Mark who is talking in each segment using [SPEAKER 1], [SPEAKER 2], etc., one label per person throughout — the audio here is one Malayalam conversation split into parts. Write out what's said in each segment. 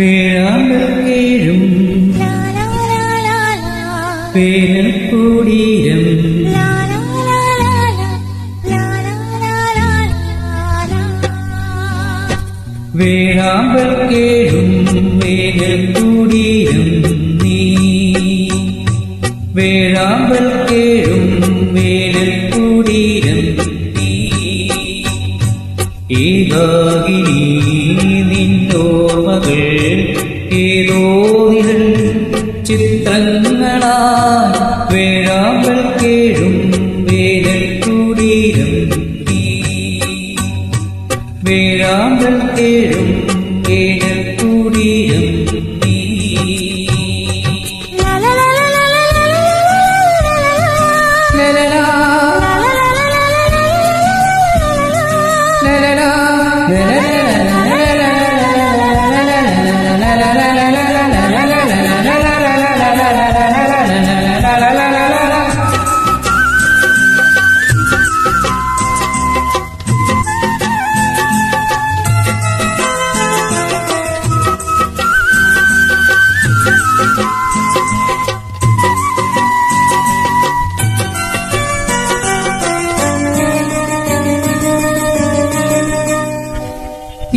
[SPEAKER 1] വേഴാമ്പേഴും വേനൽക്കൂടീരം. വേഴാമ്പൽ കേഴും നീ. വേഴാമ്പൽ ഏകാകിനി നിന്നോർമകൾ ഏതോ നിഴൽ ചിത്രങ്ങളാ വേഴാമ്പൽ കേഴും വേനൽ കുടീരം നീ വേഴാമ്പൽ കേഴും വേനൽ കുടീരം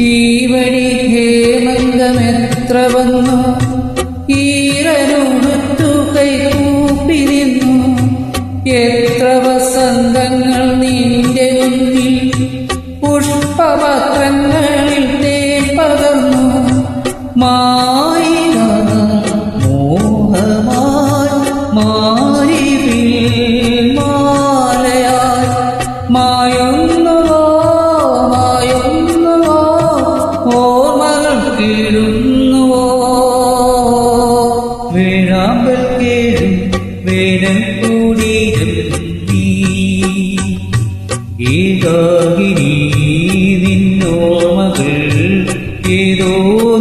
[SPEAKER 1] ഈ വഴി ഹേമന്തമെത്ര വന്നു? ഈറനുടുത്തു കൈകൂപ്പി നിന്നു എത്ര വസന്തങ്ങൾ നിന്റെ മുന്നിൽ പുഷ്പപത്രങ്ങളിൽ തേ പകർന്നു. മായ വേനൽ കൂടിയും നീ ഏകാകിനി നിന്നോർമ്മകൾ ഏതോ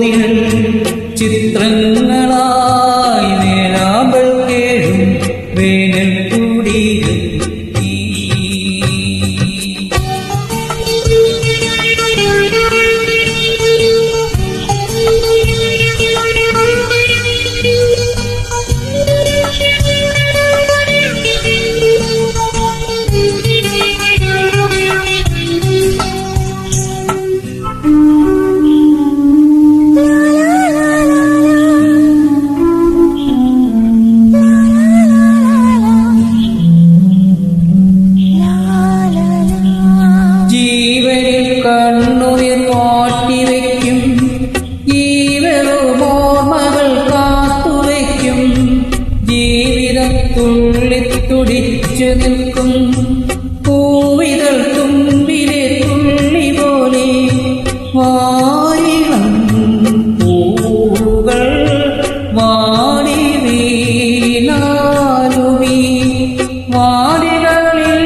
[SPEAKER 1] നിഴൽ ചിത്രങ്ങളായി ജീവിതം തുള്ളിത്തുടിച്ചു നിൽക്കും. പൂവിതൾ തുമ്പിലെ തുള്ളി പോലെ വാരിളം പൂവുകൾ വാടി വീണാലുമീ. വാരികളിൽ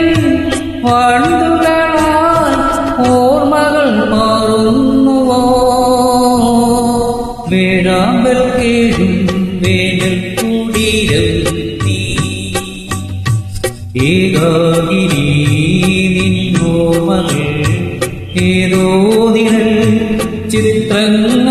[SPEAKER 1] വണ്ടുകളാൽ ഓർമ്മകൾ മാറുന്നുവോ? വേഴാമ്പൽ കേഴും ഏകാകിനി നിന്നോർമ്മകൾ ഏതോ നിഴൽ ചിത്രങ്ങളായി